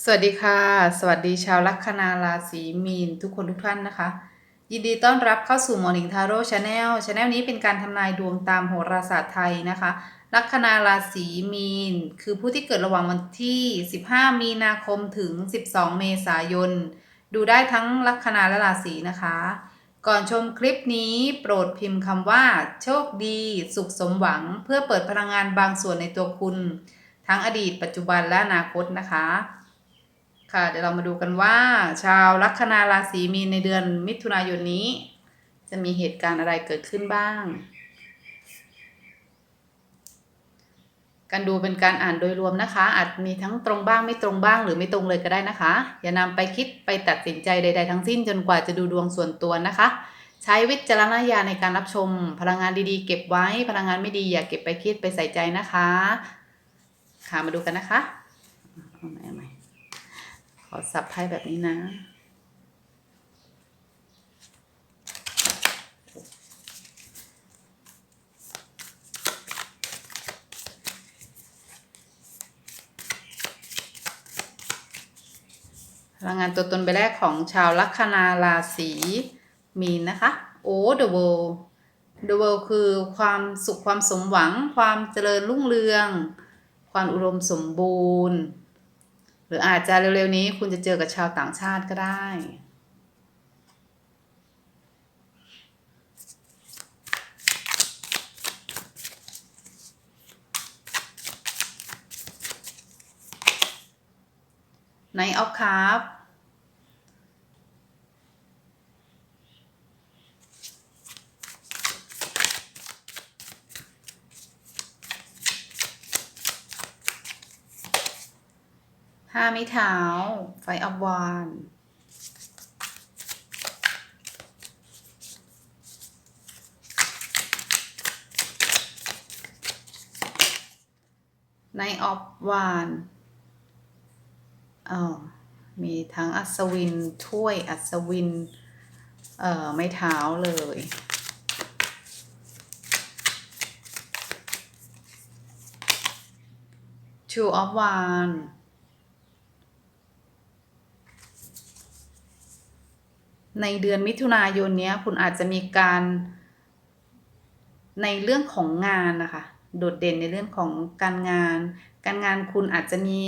สวัสดีค่ะ สวัสดีชาวลัคนาราศีมีนทุกคนทุกท่านนะคะ ยินดีต้อนรับเข้าสู่ Morning Tarot Channel Channel นี้เป็นการทำนายดวงตามโหราศาสตร์ไทยนะคะ ลัคนาราศีมีน คือผู้ที่เกิดระหว่างวันที่ 15 มีนาคมถึง 12 เมษายน ดูได้ทั้งลัคนาและราศีนะคะ ก่อนชมคลิปนี้โปรดพิมพ์คำว่า โชคดี สุขสมหวัง เพื่อเปิดพลังงานบางส่วนในตัวคุณ ทั้งอดีตปัจจุบันและอนาคตนะคะ ค่ะเดี๋ยวเรามาดูกันว่า ชาวลัคนาราศีมีนในเดือนมิถุนายนนี้ จะมีเหตุการณ์อะไรเกิดขึ้นบ้าง การดูเป็นการอ่านโดยรวมนะคะ อาจมีทั้งตรงบ้างไม่ตรงบ้างหรือไม่ตรงเลยก็ได้นะคะ อย่านำไปคิดไปตัดสินใจใด ๆ ทั้งสิ้นจนกว่าจะดูดวงส่วนตัวนะคะ ใช้วิจารณญาณในการรับชม พลังงานดีๆ เก็บไว้พลังงานไม่ดีอย่าเก็บไปคิดไปใส่ใจนะคะ ค่ะมาดูกันนะคะ อาใหม่เอาใหม่ขอสับไพ่แบบนี้นะพลังงานตัวตนใบแรกของชาวลัคนาราศีมีนนะคะ โอ้ the world the world คือความสุขความสมหวัง ความเจริญรุ่งเรือง ความอุดมสมบูรณ์ รืออาจจะเร็วๆนี้คุณจะเจอกับชาวต่างชาติก็ได้ ในออฟครับ ม้เท้า ไฟอัพวานในออฟวานอ๋อมีทั้งอัศวิน ถ้วยอัศวิน เอ่อ ไม้เท้าเลย Two of Wands ในเดือนมิถุนายนเนี้ย คุณอาจจะมีการในเรื่องของงานนะคะ โดดเด่นในเรื่องของการงาน การงานคุณอาจจะมี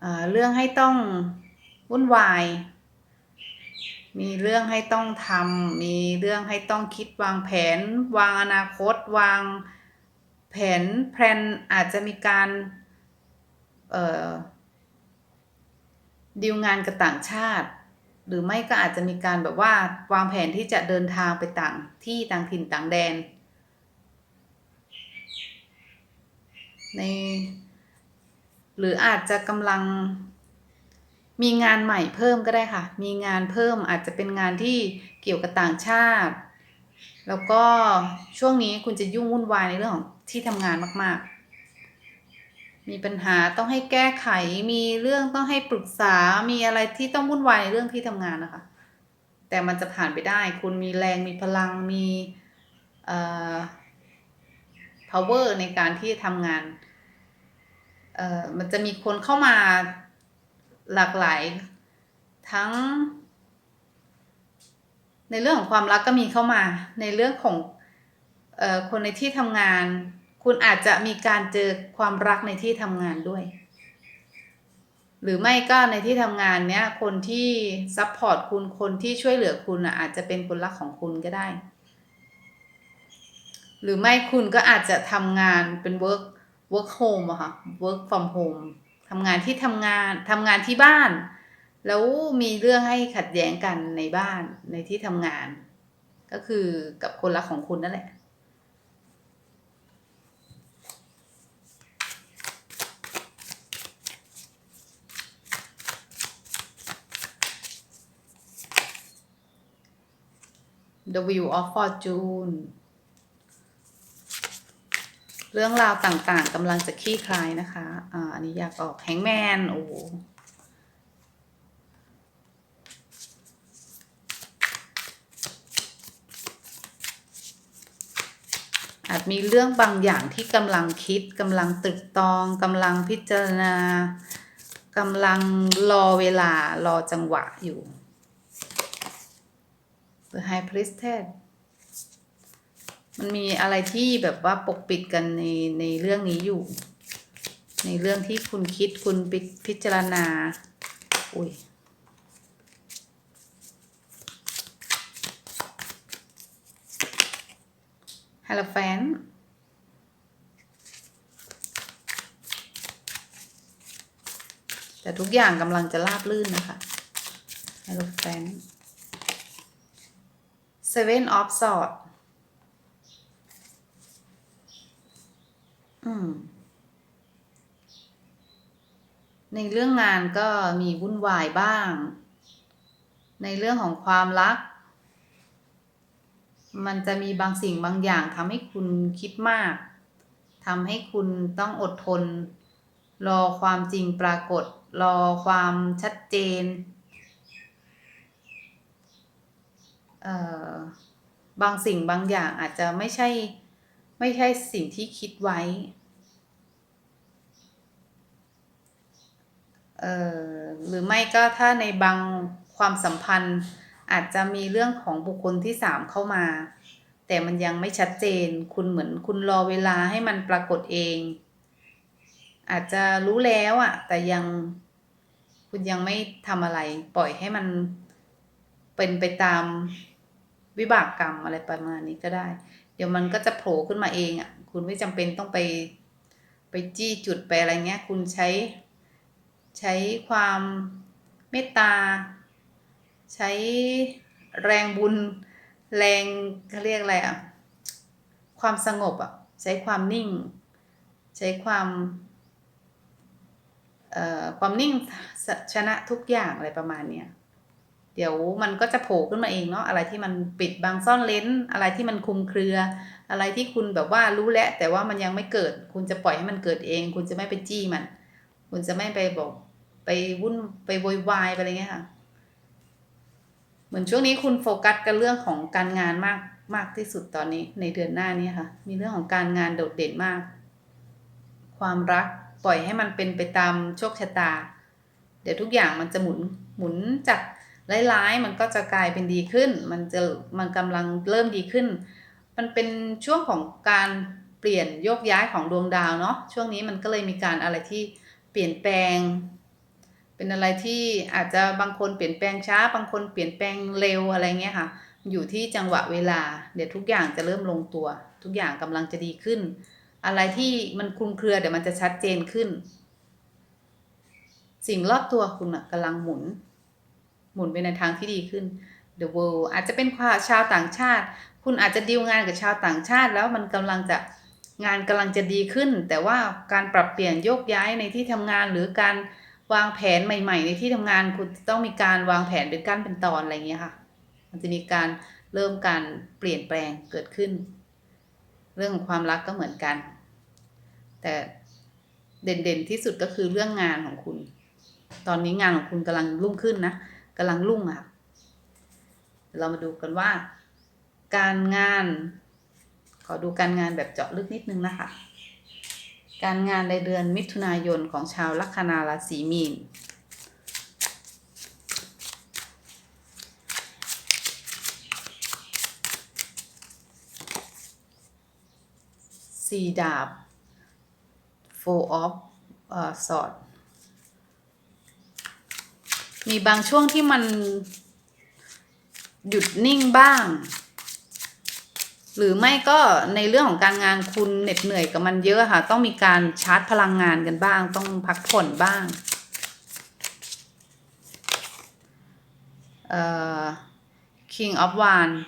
เอ่อเรื่องให้ต้องวุ่นวาย มีเรื่องให้ต้องทำมีเรื่องให้ต้องคิดวางแผน วางอนาคต วางแผนแพลนอาจจะมีการเอ่อดีลงานกับต่างชาติ หรือไม่ก็อาจจะมีการแบบว่าวางแผนที่จะเดินทางไปต่างที่ต่างถิ่นต่างแดน ใน หรืออาจจะกำลังมีงานใหม่เพิ่มก็ได้ค่ะ มีงานเพิ่มอาจจะเป็นงานที่เกี่ยวกับต่างชาติ แล้วก็ช่วงนี้คุณจะยุ่งวุ่นวายในเรื่องของที่ทำงานมาก ๆ มีปัญหาต้องให้แก้ไข มีเรื่องต้องให้ปรึกษา มีอะไรที่ต้องวุ่นวายในเรื่องที่ทำงานนะคะ แต่มันจะผ่านไปได้ คุณมีแรง มีพลัง มี เอ่อ power ในการที่จะทำงาน เอ่อ มันจะมีคนเข้ามาหลากหลาย ทั้ง ในเรื่องของความรักก็มีเข้ามา ในเรื่องของ เอ่อ คนในที่ทำงาน คุณอาจจะมีการเจอความรักในที่ทำงานด้วย หรือไม่ก็ในที่ทำงานเนี้ยคนที่ซัพพอร์ตคุณคนที่ช่วยเหลือคุณอาจจะเป็นคนรักของคุณก็ได้ หรือไม่คุณก็อาจจะทำงานเป็น work work home อะค่ะ work from home ทำงานที่ทำงานทำงานที่บ้าน แล้วมีเรื่องให้ขัดแย้งกันในบ้านในที่ทำงาน ก็คือกับคนรักของคุณนั่นแหละ The Wheel of Fortune เรื่องราวต่างๆกำลังจะคลี่คลายนะคะ อ่า อันนี้อยากออกแฮงแมน โอ้หอาจมีเรื่องบางอย่างที่กำลังคิดกำลังตรึกตรองกำลังพิจารณากำลังรอเวลารอจังหวะอยู่ The High Priestess มันมีอะไรที่แบบว่าปกปิดกันในในเรื่องนี้อยู่ ในเรื่องที่คุณคิดคุณพิพิจารณา อุ้ยฮาลแฟนแต่ทุกอย่างกำลังจะราบลื่นนะคะฮาลแฟน Seven of Swords อืมในเรื่องงานก็มีวุ่นวายบ้าง ในเรื่องของความรัก มันจะมีบางสิ่งบางอย่างทำให้คุณคิดมากทำให้คุณต้องอดทน รอความจริงปรากฏ รอความชัดเจน เอ่อ บางสิ่งบางอย่างอาจจะไม่ใช่ ไม่ใช่สิ่งที่คิดไว้หรือไม่ก็ถ้าในบางความสัมพันธ์อาจจะมีเรื่องของบุคคลที่สามเข้ามา แต่มันยังไม่ชัดเจน คุณเหมือนคุณรอเวลาให้มันปรากฏเอง อาจจะรู้แล้วอะแต่ยังคุณยังไม่ทำอะไรปล่อยให้มัน เป็นไปตามวิบากกรรมอะไรประมาณนี้ก็ได้ เดี๋ยวมันก็จะโผล่ขึ้นมาเองอะ่ะ คุณไม่จำเป็นต้องไป ไปจี้จุดไปอะไรเงี้ย คุณใช้ใช้ความเมตตา ใช้แรงบุญ แรงเขาเรียกอะไรอะ่ะ ความสงบอะ่ะ ใช้ความนิ่ง ใช้ความเอ่อความนิ่งชนะทุกอย่างอะไรประมาณเนี้ย เดี๋ยวมันก็จะโผล่ขึ้นมาเองเนาะอะไรที่มันปิดบังซ่อนเลนอะไรที่มันคุมเครือ อะไรที่คุณแบบว่ารู้แล้วแต่ว่ามันยังไม่เกิด คุณจะปล่อยให้มันเกิดเอง คุณจะไม่ไปจี้มัน คุณจะไม่ไปบอกไปวุ่นไปโวยวายไปอะไรเงี้ยค่ะเหมือนช่วงนี้คุณโฟกัสกับเรื่องของการงานมากมากที่สุดตอนนี้ในเดือนหน้านี้ค่ะ มีเรื่องของการงานโดดเด่นมาก ความรักปล่อยให้มันเป็นไปตามโชคชะตา เดี๋ยวทุกอย่างมันจะหมุนหมุนจาก ร้ายๆมันก็จะกลายเป็นดีขึ้น มันจะมันกำลังเริ่มดีขึ้น มันเป็นช่วงของการเปลี่ยนโยกย้ายของดวงดาวเนาะช่วงนี้มันก็เลยมีการอะไรที่เปลี่ยนแปลง เป็นอะไรที่อาจจะบางคนเปลี่ยนแปลงช้า บางคนเปลี่ยนแปลงเร็วอะไรเงี้ยค่ะ อยู่ที่จังหวะเวลา เดี๋ยวทุกอย่างจะเริ่มลงตัว ทุกอย่างกำลังจะดีขึ้น อะไรที่มันคลุมเครือเดี๋ยวมันจะชัดเจนขึ้น สิ่งรอบตัวคุณกำลังหมุน หมุนไปในทางที่ดีขึ้น The world อาจจะเป็นชาวต่างชาติ คุณอาจจะดีลงานกับชาวต่างชาติ แล้วมันกำลังจะงานกำลังจะดีขึ้น แต่ว่าการปรับเปลี่ยนโยกย้ายในที่ทำงานหรือการวางแผนใหม่ ๆ ในที่ทำงานคุณต้องมีการวางแผนเป็นขั้นเป็นตอนอะไรเงี้ยค่ะ มันจะมีการเริ่มการเปลี่ยนแปลงเกิดขึ้น เรื่องของความรักก็เหมือนกัน แต่เด่นๆที่สุดก็คือเรื่องงานของคุณ ตอนนี้งานของคุณกำลังรุ่งขึ้นนะ กำลังรุ่งอะเรามาดูกันว่า การงาน ขอดูการงานแบบเจาะลึกนิดนึงนะคะ การงานในเดือนมิถุนายนของชาวลัคนาราศีมีนสี่ดาบ four of เอ่อ sword มีบางช่วงที่มันหยุดนิ่งบ้าง หรือไม่ก็ในเรื่องของการงานคุณเหน็ดเหนื่อยกับมันเยอะค่ะ ต้องมีการชาร์จพลังงานกันบ้าง ต้องพักผ่อนบ้างเอ่อ King of Wands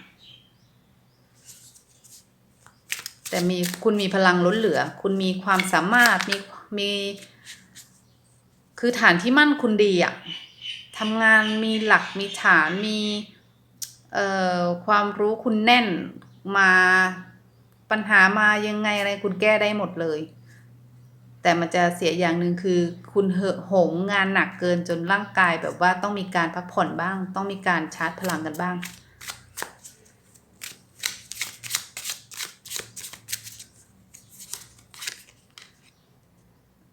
แต่มีคุณมีพลังล้นเหลือ คุณมีความสามารถมีมี คือฐานที่มั่นคุณดีอะ ทำงานมีหลักมีฐานมีความรู้คุณแน่นมาปัญหามายังไงอะไรคุณแก้ได้หมดเลย แต่มันจะเสียอย่างหนึ่งคือ คุณเหอะโหมงานหนักเกินจนร่างกายแบบว่าต้องมีการพักผ่อนบ้าง ต้องมีการชาร์จพลังกันบ้าง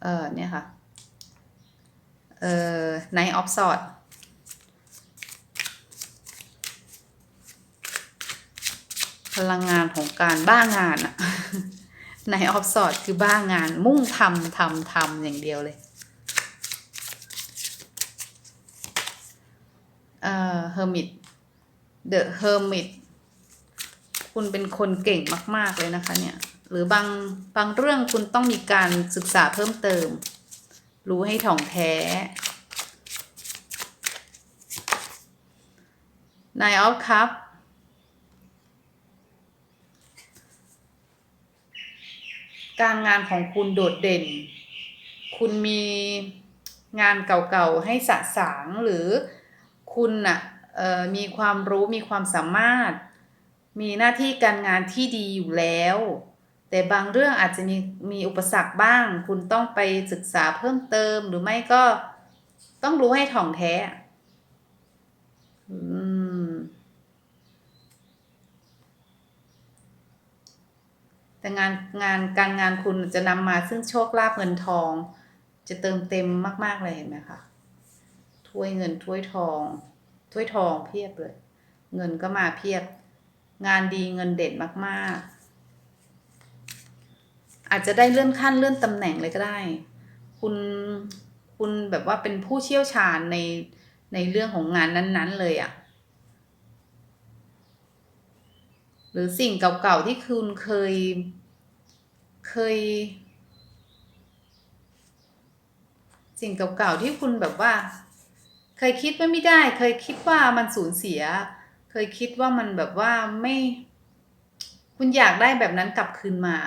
เออเนี่ยค่ะ เอ่อ Knight of Swords พลังงานของการบ้างานอะในออฟสอดคือบ้างานมุ่งทำทำทำอย่างเดียวเลย เอ่อ hermit the hermit คุณเป็นคนเก่งมาก ๆ เลยนะคะเนี่ย หรือบางบางเรื่องคุณต้องมีการศึกษาเพิ่มเติม รู้ให้ถ่องแท้ Nine of Cups การงานของคุณโดดเด่น คุณมีงานเก่าๆให้สะสางหรือคุณน่ะเอ่อมีความรู้มีความสามารถ มีหน้าที่การงานที่ดีอยู่แล้ว แต่บางเรื่องอาจจะมีมีอุปสรรคบ้าง คุณต้องไปศึกษาเพิ่มเติมหรือไม่ก็ต้องรู้ให้ถ่องแท้อืมแต่งานงานการงานคุณจะนำมาซึ่งโชคลาภเงินทอง จะเติมเต็มมาก ๆ เลยเห็นไหมคะถ้วยเงินถ้วยทอง ถ้วยทองเพียบเลย เงินก็มาเพียบ งานดีเงินเด่นมาก ๆ อาจจะได้เลื่อนขั้นเลื่อนตำแหน่งเลยก็ได้ คุณคุณแบบว่าเป็นผู้เชี่ยวชาญในในเรื่องของงานนั้น ๆ เลยอะ่ะ หรือสิ่งเก่าๆที่คุณเคยเคย สิ่งเก่าๆที่คุณแบบว่า เคยคิดว่าไม่ได้ เคยคิดว่ามันสูญเสีย เคยคิดว่ามันแบบว่าไม่ คุณอยากได้แบบนั้นกลับคืนมา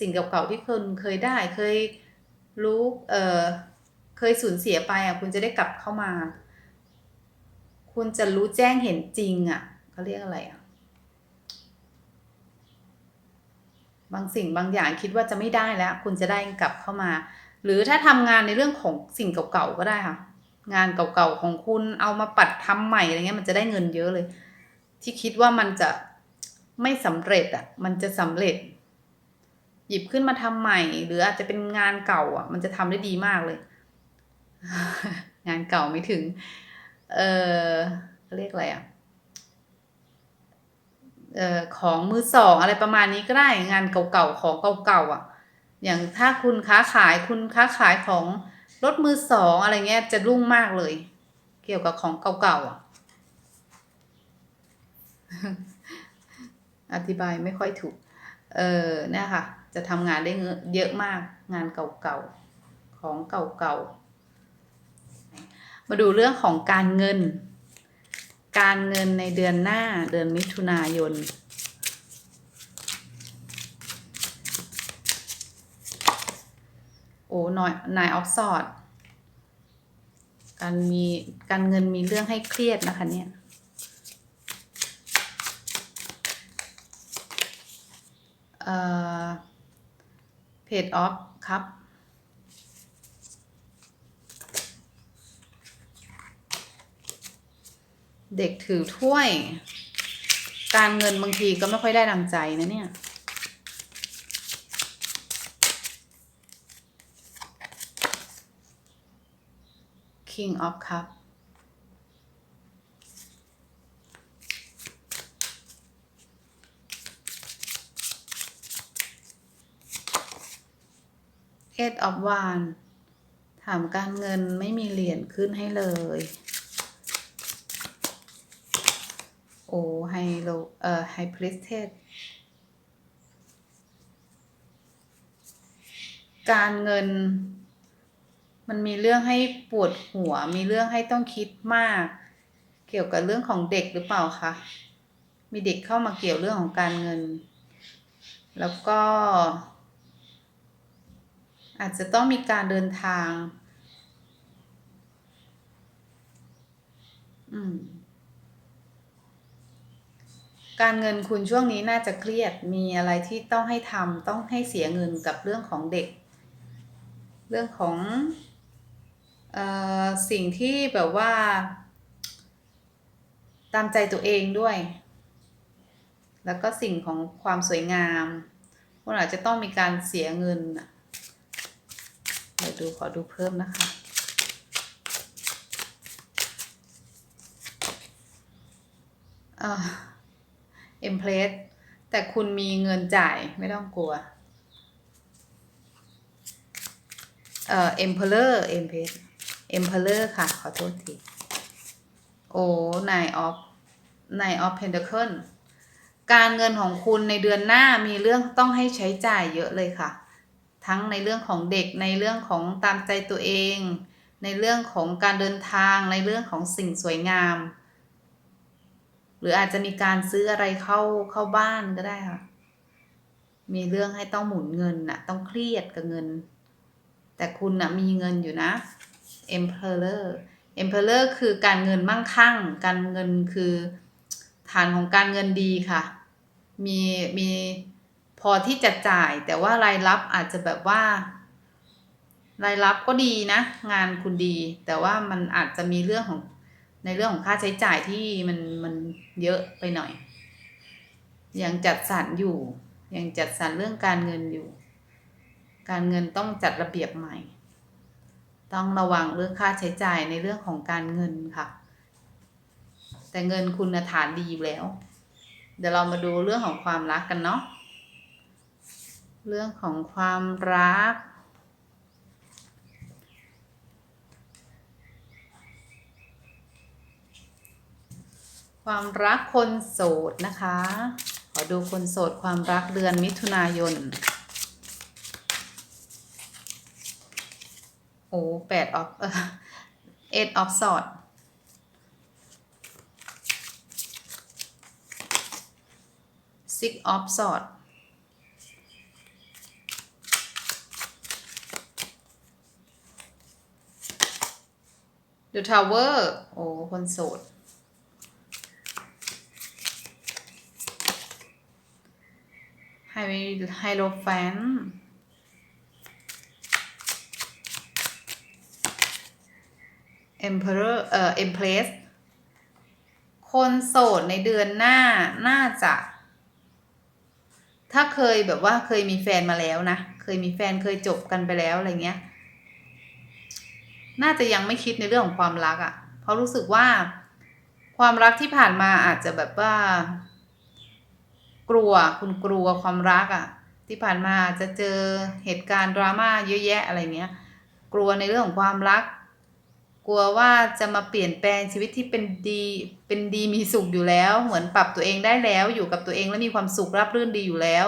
สิ่งเก่าๆที่คุณเคยได้เคยรู้เออเคยสูญเสียไปอะคุณจะได้กลับเข้ามา คุณจะรู้แจ้งเห็นจริงอะเขาเรียกอะไรอะบางสิ่งบางอย่างคิดว่าจะไม่ได้แล้ว คุณจะได้กลับเข้ามา หรือถ้าทำงานในเรื่องของสิ่งเก่าๆก็ได้ค่ะ งานเก่าๆของคุณเอามาปัดทำใหม่อะไรเงี้ยมันจะได้เงินเยอะเลย ที่คิดว่ามันจะไม่สำเร็จอะมันจะสำเร็จ หยิบขึ้นมาทำใหม่ หรืออาจจะเป็นงานเก่าอะ มันจะทำได้ดีมากเลย งานเก่าไม่ถึง เออเขาเรียกอะไรอะเอ่อของมือสองอะไรประมาณนี้ก็ได้งานเก่าๆของเก่าๆอะ อย่างถ้าคุณค้าขายคุณค้าขายของรถมือสองอะไรเงี้ยจะรุ่งมากเลย เกี่ยวกับของเก่าๆอะ อธิบายไม่ค่อยถูก เออเนี่ยค่ะ จะทำงานได้เยอะมากงานเก่าๆของเก่าๆมาดูเรื่องของการเงิน การเงินในเดือนหน้าเดือนมิถุนายนโอ้นอยนายออฟสอดการมีการเงินมีเรื่องให้เครียดนะคะเนี่ย เอ่อ เพจออฟครับเด็กถือถ้วย การเงินบางทีก็ไม่ค่อยได้ดังใจนะเนี่ย King of Cup เอ็ดออฟวานถามการเงินไม่มีเหรียญขึ้นให้เลย โอ้ไฮโลเอ่อไฮพริสเทสการเงิน มันมีเรื่องให้ปวดหัว มีเรื่องให้ต้องคิดมาก เกี่ยวกับเรื่องของเด็กหรือเปล่าคะ มีเด็กเข้ามาเกี่ยวเรื่องของการเงิน แล้วก็ อาจจะต้องมีการเดินทาง การเงินคุณช่วงนี้น่าจะเครียด มีอะไรที่ต้องให้ทำต้องให้เสียเงินกับเรื่องของเด็ก เรื่องของออสิ่งที่แบบว่า ตามใจตัวเองด้วย แล้วก็สิ่งของความสวยงามคุณอาจจะต้องมีการเสียเงินน่ะ เดี๋ยวดูขอดูเพิ่มนะคะ เอ็มเพลสแต่คุณมีเงินจ่ายไม่ต้องกลัว เอ่อเอ็มเพลอร์เอ็มเพลสเอ็มเพลอร์ค่ะ ขอโทษที โอ้นายออฟนายออฟเพนเดอร์เคิลการเงินของคุณในเดือนหน้ามีเรื่องต้องให้ใช้จ่ายเยอะเลยค่ะ ทั้งในเรื่องของเด็กในเรื่องของตามใจตัวเอง ในเรื่องของการเดินทางในเรื่องของสิ่งสวยงาม หรืออาจจะมีการซื้ออะไรเข้าเข้าบ้านก็ได้ค่ะ มีเรื่องให้ต้องหมุนเงินน่ะต้องเครียดกับเงิน แต่คุณน่ะมีเงินอยู่นะ Emperor Emperor คือการเงินมั่งคั่ง การเงินคือฐานของการเงินดีค่ะ มีมี พอที่จะจ่ายแต่ว่ารายรับอาจจะแบบว่า รายรับก็ดีนะ งานคุณดี แต่ว่ามันอาจจะมีเรื่องของในเรื่องของค่าใช้จ่ายที่มันมันเยอะไปหน่อย ยังจัดสรรอยู่ ยังจัดสรรเรื่องการเงินอยู่ การเงินต้องจัดระเบียบใหม่ ต้องระวังเรื่องค่าใช้จ่ายในเรื่องของการเงินค่ะ แต่เงินคุณฐานดีอยู่แล้ว เดี๋ยวเรามาดูเรื่องของความรักกันเนาะ เรื่องของความรัก ความรักคนโสดนะคะ ขอดูคนโสดความรักเดือนมิถุนายน โอ้แปดออฟเออเอ็ดออฟสอด six of sword the tower โอ้คนโสด ไฮไฮโลแฟน emperor เอ่อ empress คนโสดในเดือนหน้าน่าจะ ถ้าเคยแบบว่าเคยมีแฟนมาแล้วนะ เคยมีแฟนเคยจบกันไปแล้วอะไรเงี้ย น่าจะยังไม่คิดในเรื่องของความรักอะ่ะ เพราะรู้สึกว่าความรักที่ผ่านมาอาจจะแบบว่า กลัวคุณกลัวความรักอะ่ะ ที่ผ่านมาจะเจอเหตุการณ์ดราม่าเยอะแยะอะไรเงี้ย กลัวในเรื่องของความรัก กลัวว่าจะมาเปลี่ยนแปลงชีวิตที่เป็นดีเป็นดีมีสุขอยู่แล้ว เหมือนปรับตัวเองได้แล้ว อยู่กับตัวเองแล้วมีความสุขราบรื่นดีอยู่แล้ว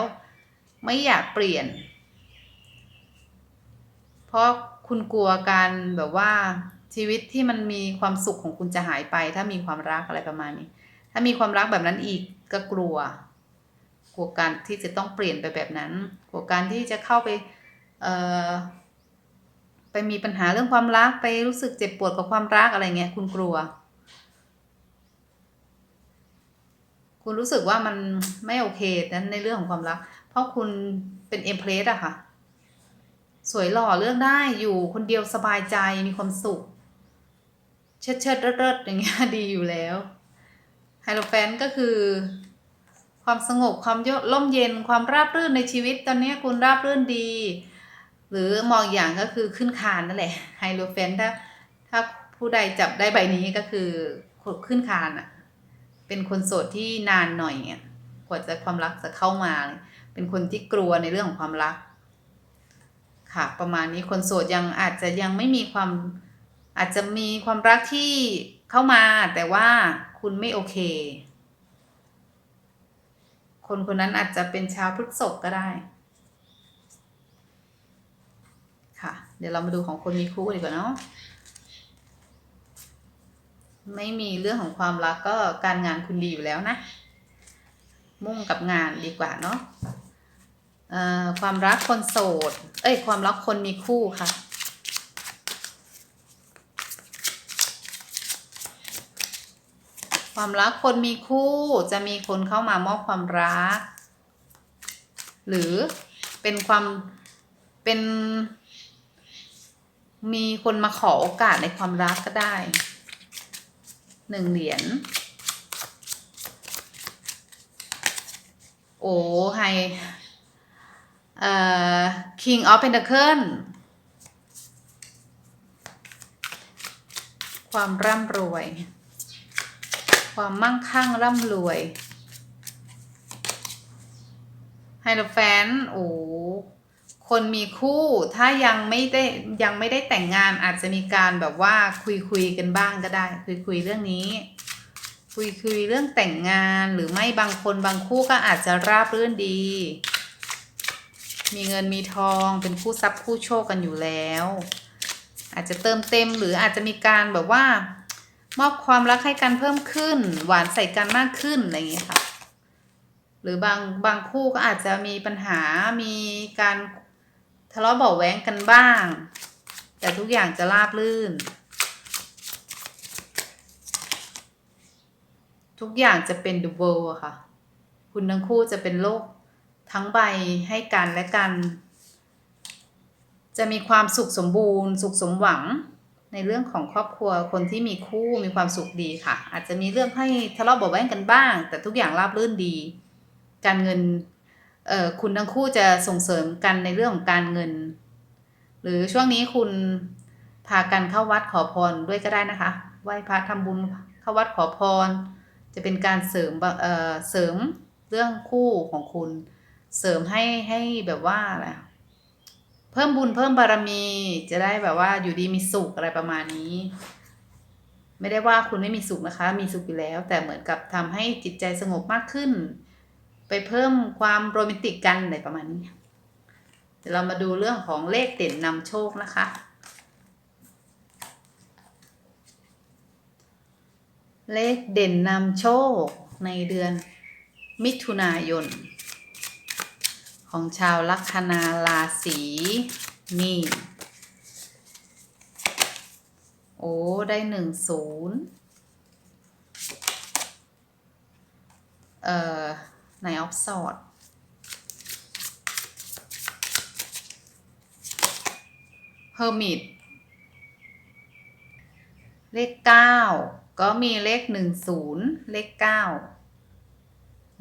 ไม่อยากเปลี่ยน เพราะ คุณกลัวการแบบว่าชีวิตที่มันมีความสุขของคุณจะหายไป ถ้ามีความรักอะไรประมาณนี้ ถ้ามีความรักแบบนั้นอีกก็กลัว กลัวการที่จะต้องเปลี่ยนไปแบบนั้น กลัวการที่จะเข้าไปเอ่อไปมีปัญหาเรื่องความรักไปรู้สึกเจ็บปวดกับความรักอะไรเงี้ยคุณกลัว คุณรู้สึกว่ามันไม่โอเคนั้นในเรื่องของความรัก เพราะคุณเป็นเอ็มเพรสอะค่ะ สวยหล่อเลือกได้อยู่คนเดียวสบายใจมีความสุข เชิดเชิดเริดอย่างเงี้ยดีอยู่แล้วไฮโลแฟนก็คือ ความสงบความยร่มเย็นความราบรื่นในชีวิตตอนนี้คุณราบรื่นดี หรือมองอย่างก็คือขึ้นคานนั่นแหละไฮโลแฟนถ้าถ้าผู้ใดจับได้ใบนี้ก็คือขึ้นคานอะเป็นคนโสดที่นานหน่อยอะกว่าจะความรักจะเข้ามา เป็นคนที่กลัวในเรื่องของความรัก ค่ะประมาณนี้คนโสดยังอาจจะยังไม่มีความอาจจะมีความรักที่เข้ามา แต่ว่าคุณไม่โอเค คนคนนั้นอาจจะเป็นชาวพฤษภก็ได้ ค่ะ เดี๋ยวเรามาดูของคนมีคู่ดีกว่าเนาะไม่มีเรื่องของความรักก็การงานคุณดีอยู่แล้วนะ มุ่งกับงานดีกว่าเนาะ ความรักคนโสด เอ้ย ความรักคนมีคู่ค่ะ ความรักคนมีคู่จะมีคนเข้ามามอบความรัก หรือเป็นความเป็น มีคนมาขอโอกาสในความรักก็ได้หนึ่งเหรียญโอ้ไฮ เอ่อ King of Pentacle ความร่ำรวย ความมั่งคั่งร่ำรวย ไฮโดรแฟน โอ้คนมีคู่ ถ้ายังไม่ได้ยังไม่ได้แต่งงานอาจจะมีการแบบว่าคุยคุยกันบ้างก็ได้ คุยคุยเรื่องนี้ คุยคุยเรื่องแต่งงานหรือไม่บางคนบางคู่ก็อาจจะราบรื่นดี มีเงินมีทองเป็นคู่ทรัพย์คู่โชคกันอยู่แล้ว อาจจะเติมเต็มหรืออาจจะมีการแบบว่า มอบความรักให้กันเพิ่มขึ้น หวานใส่กันมากขึ้นอะไรอย่างเงี้ยค่ะ หรือบางบางคู่ก็อาจจะมีปัญหามีการทะเลาะเบาะแว้งกันบ้าง แต่ทุกอย่างจะราบรื่น ทุกอย่างจะเป็น the world อะค่ะ คุณทั้งคู่จะเป็นโลก ทั้งใบให้กันและกัน จะมีความสุขสมบูรณ์ สุขสมหวัง ในเรื่องของครอบครัวคนที่มีคู่มีความสุขดีค่ะ อาจจะมีเรื่องให้ทะเลาะเบาะแว้งกันบ้าง แต่ทุกอย่างราบรื่นดี การเงินเอ่อคุณทั้งคู่จะส่งเสริมกันในเรื่องของการเงิน หรือช่วงนี้คุณพากันเข้าวัดขอพรด้วยก็ได้นะคะไหว้พระทำบุญเข้าวัดขอพร จะเป็นการเสริมเอ่อเสริมเรื่องคู่ของคุณ เสริมให้ให้แบบว่าอะไรอะเพิ่มบุญเพิ่มบารมี จะได้แบบว่าอยู่ดีมีสุขอะไรประมาณนี้ ไม่ได้ว่าคุณไม่มีสุขนะคะ มีสุขอยู่แล้ว แต่เหมือนกับทำให้จิตใจสงบมากขึ้น ไปเพิ่มความโรแมนติกกันอะไรประมาณนี้เดี๋ยวเรามาดูเรื่องของเลขเด่นนำโชคนะคะเลขเด่นนำโชคในเดือนมิถุนายน ของชาวลัคนาราศีมีนโอ้ ได้หนึ่งศูนย์เอ่อในออฟสอดเฮอร์มิตเลขเก้าก็มีเลขหนึ่งศูนย์เลขเก้า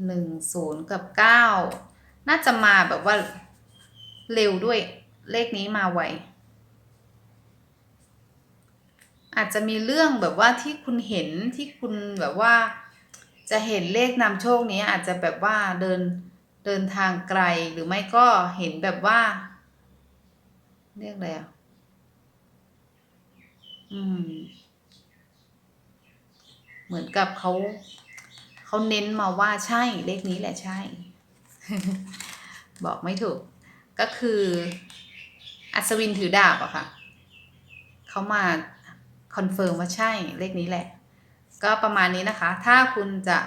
หนึ่งศูนย์กับเก้า น่าจะมาแบบว่าเร็วด้วยเลขนี้มาไวอาจจะมีเรื่องแบบว่าที่คุณเห็นที่คุณแบบว่า จะเห็นเลขนำโชคนี้อาจจะแบบว่าเดินเดินทางไกลหรือไม่ก็เห็นแบบว่า เรียกอะไรอะอืม เหมือนกับเขาเขาเน้นมาว่าใช่เลขนี้แหละใช่ บอกไม่ถูก ก็คืออัศวินถือดาบอะค่ะเขามาคอนเฟิร์มว่าใช่เลขนี้แหละ ก็ประมาณนี้นะคะ ถ้าคุณจะ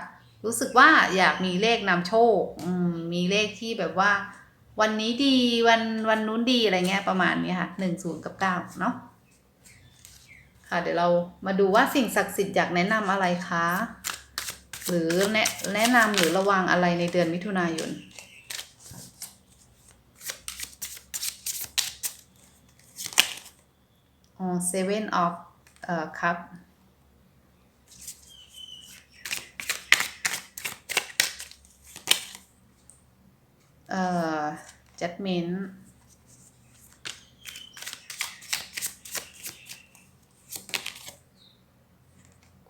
รู้สึกว่าอยากมีเลขนำโชคมมีเลขที่แบบว่า วันนี้ดีวันวันนู้นดีอะไรเงี้ยประมาณนี้ค่ะหนึ่งศูนย์กับเก้าเนาะค่ะเดี๋ยวเรามาดูว่าสิ่งศักดิ์สิทธิ์อยากแนะนำอะไรคะหรือแนะแนะนำหรือระวังอะไรในเดือนมิถุนายน อ๋อ seven of เอ่อครับเอ่อ judgment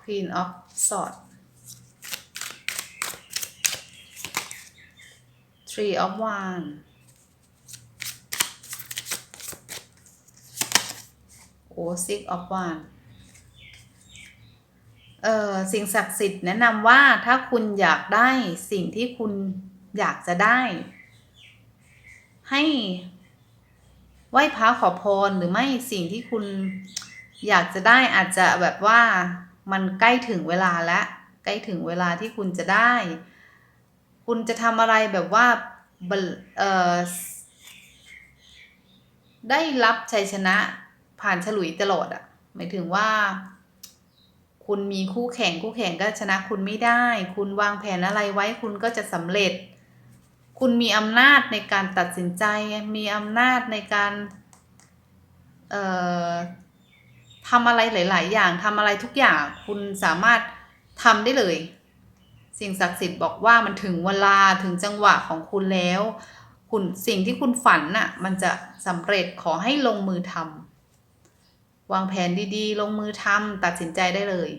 queen of swords three of wands โอ้ six of wands เอ่อสิ่งศักดิ์สิทธิ์แนะนำว่าถ้าคุณอยากได้สิ่งที่คุณอยากจะได้ ให้ไหว้พระขอพรหรือไม่สิ่งที่คุณอยากจะได้อาจจะแบบว่ามันใกล้ถึงเวลาแล้วใกล้ถึงเวลาที่คุณจะได้ คุณจะทำอะไรแบบว่าเอ่อได้รับชัยชนะ ผ่านฉลุยตลอดอะหมายถึงว่า คุณมีคู่แข่งคู่แข่งก็ชนะคุณไม่ได้ คุณวางแผนอะไรไว้คุณก็จะสำเร็จ คุณมีอำนาจในการตัดสินใจ มีอำนาจในการเอ่อทำอะไรหลาย ๆ อย่างทำอะไรทุกอย่างคุณสามารถทำได้เลย สิ่งศักดิ์สิทธิ์บอกว่ามันถึงเวลาถึงจังหวะของคุณแล้ว คุณสิ่งที่คุณฝันน่ะมันจะสำเร็จขอให้ลงมือทำ วางแผนดีๆ ลงมือทำตัดสินใจได้เลย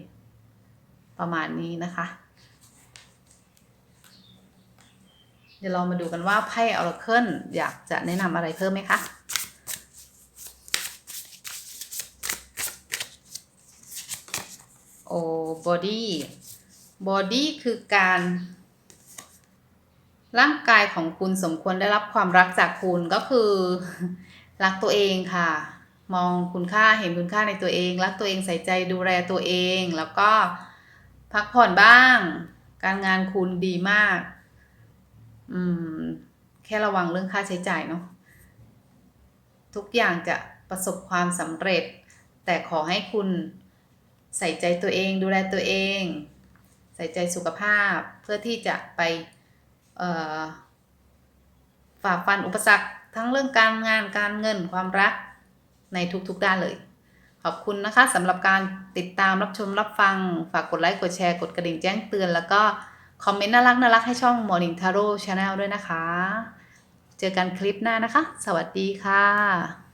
ประมาณนี้นะคะ เดี๋ยวเรามาดูกันว่าไพ่ออร์เคิลอยากจะแนะนำอะไรเพิ่มไหมคะโอ้บอดี้บอดี้คือการร่างกายของคุณสมควรได้รับความรักจากคุณก็คือ รักตัวเองค่ะ มองคุณค่าเห็นคุณค่าในตัวเอง รักตัวเองใส่ใจดูแลตัวเอง แล้วก็พักผ่อนบ้าง การงานคุณดีมาก อืม แค่ระวังเรื่องค่าใช้จ่ายเนาะทุกอย่างจะประสบความสำเร็จ แต่ขอให้คุณใส่ใจตัวเอง ดูแลตัวเอง ใส่ใจสุขภาพเพื่อที่จะไปฝ่าฟันอุปสรรคทั้งเรื่องการงานการเงินความรัก ในทุกๆด้านเลย ขอบคุณนะคะสำหรับการติดตามรับชมรับฟัง ฝากกดไลค์กดแชร์กดกระดิ่งแจ้งเตือน แล้วก็คอมเมนต์น่ารักน่ารักให้ช่อง Morning Taro Channel ด้วยนะคะ เจอกันคลิปหน้านะคะ สวัสดีค่ะ